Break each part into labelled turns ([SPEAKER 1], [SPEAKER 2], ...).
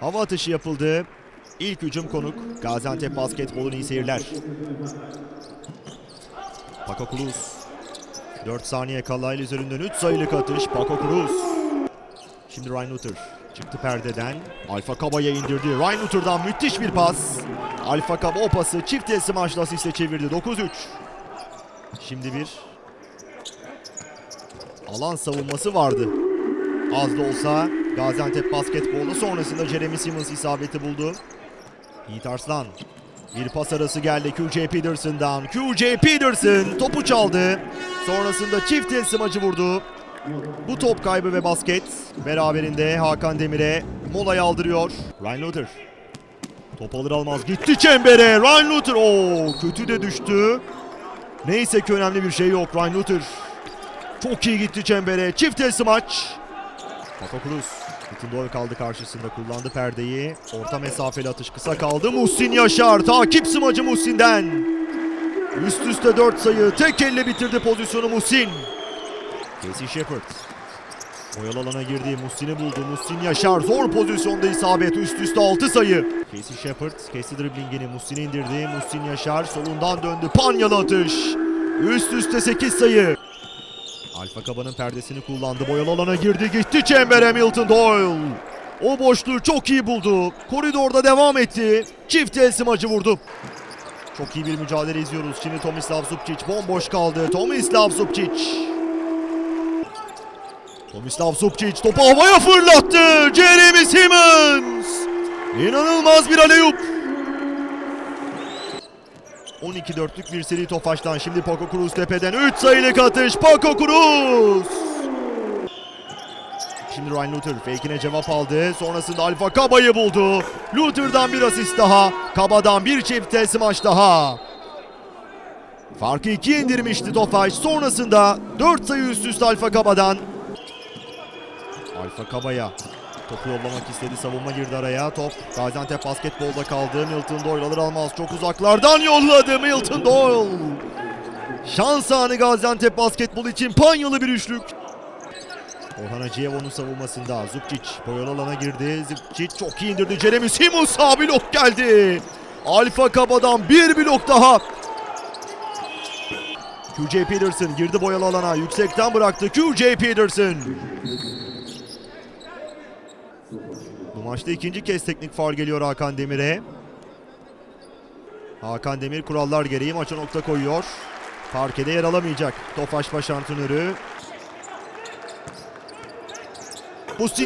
[SPEAKER 1] Hava atışı yapıldı. İlk hücum konuk. Gaziantep Basketbol'un iyi seyirler. Cruz. 4 saniye kala el üzerinden 3 sayılık atış. Cruz. Şimdi Ryan Luther. Çıktı perdeden. Alfa Kaba'ya indirdi. Ryan Luther'dan müthiş bir pas. Alfa Kaba o pası çift teslim maçla asiste çevirdi. 9-3. Şimdi bir alan savunması vardı. Az da olsa Gaziantep basketbolda sonrasında Jeremy Simmons isabeti buldu. Yiğit Arslan. Bir pas arası geldi QJ Peterson'dan. QJ Peterson topu çaldı. Sonrasında çift el smacı vurdu. Bu top kaybı ve basket beraberinde Hakan Demir'e molayı aldırıyor. Ryan Luther. Top alır almaz gitti çembere. Ryan Luther. Oo, kötü de düştü. Neyse ki önemli bir şey yok. Ryan Luther. Çok iyi gitti çembere. Çift el smaç. Paco Cruz. Bütün Doyle kaldı karşısında. Kullandı perdeyi. Orta mesafeli atış kısa kaldı. Muhsin Yaşar. Takip smacı Muhsin'den. Üst üste 4 sayı. Tek elle bitirdi pozisyonu Muhsin. Casey Shepard. Oyalı alana girdi. Muhsin'i buldu. Muhsin Yaşar. Zor pozisyonda isabet. Üst üste 6 sayı. Casey Shepard. Casey driblingini Muhsin'e indirdi. Muhsin Yaşar solundan döndü. Panyalı atış. Üst üste 8 sayı. Alfa Kaba'nın perdesini kullandı. Boyalı alana girdi. Gitti çembere Milton Doyle. O boşluğu çok iyi buldu. Koridorda devam etti. Çift el smacı vurdu. Çok iyi bir mücadele izliyoruz. Şimdi Tomislav Zubcic bomboş kaldı. Tomislav Zubcic. Tomislav Zubcic topu havaya fırlattı. Jeremy Simmons. İnanılmaz bir aleyup. 12 dörtlük bir seri Tofaş'tan şimdi Paco Cruz tepeden 3 sayılık atış Paco Cruz. Şimdi Ryan Luther fake'ine cevap aldı. Sonrasında Alfa Kaba'yı buldu. Luther'dan bir asist daha. Kaba'dan bir çift teslim maç daha. Farkı ikiye indirmişti Tofaş. Sonrasında 4 sayı üst üste Alfa Kaba'dan. Alfa Kaba'ya topu yollamak istedi. Savunma girdi araya. Top Gaziantep basketbolda kaldı. Milton Doyle alır almaz çok uzaklardan yolladı Milton Doyle. Şans anı Gaziantep basketbol için panyalı bir üçlük. Orhan Acıyevo'nun savunmasında Zubcic boyalı alana girdi. Zubcic çok iyi indirdi. Jeremy Simmons sağ blok geldi. Alfa Kaba'dan bir blok daha. QJ Peterson girdi boyalı alana. Yüksekten bıraktı QJ Peterson. Maçta ikinci kez teknik faul geliyor Hakan Demir'e. Hakan Demir kurallar gereği maça nokta koyuyor. Parkede yer alamayacak. Tofaş baş antrenörü.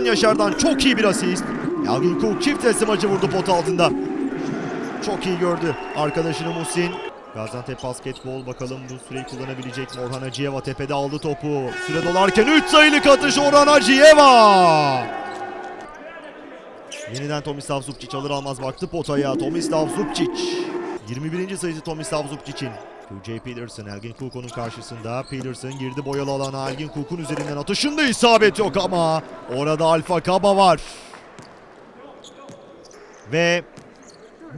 [SPEAKER 1] Yaşar'dan çok iyi bir asist. Yalgın Cook çift teslim acı vurdu pot altında. Çok iyi gördü arkadaşını Muhsin. Gaziantep basketbol bakalım bu süreyi kullanabilecek mi? Orhan Acıyeva tepede aldı topu. Süre dolarken 3 sayılık atış Orhan Acıyeva. Yeniden Tomislav Zubcic alır almaz baktı potaya. Tomislav Zubcic. 21. sayısı Tomislav Zubcic'in. QJ Peterson, Elgin Kuko'nun karşısında. Peterson girdi boyalı alana. Elgin Kukun üzerinden atışında isabet yok ama orada Alfa Kaba var. Ve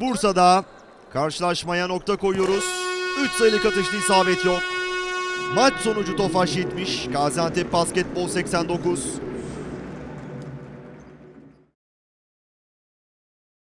[SPEAKER 1] Bursa'da karşılaşmaya nokta koyuyoruz. 3 sayılık atışta isabet yok. Maç sonucu Tofaş 70, Gaziantep Basketbol 89.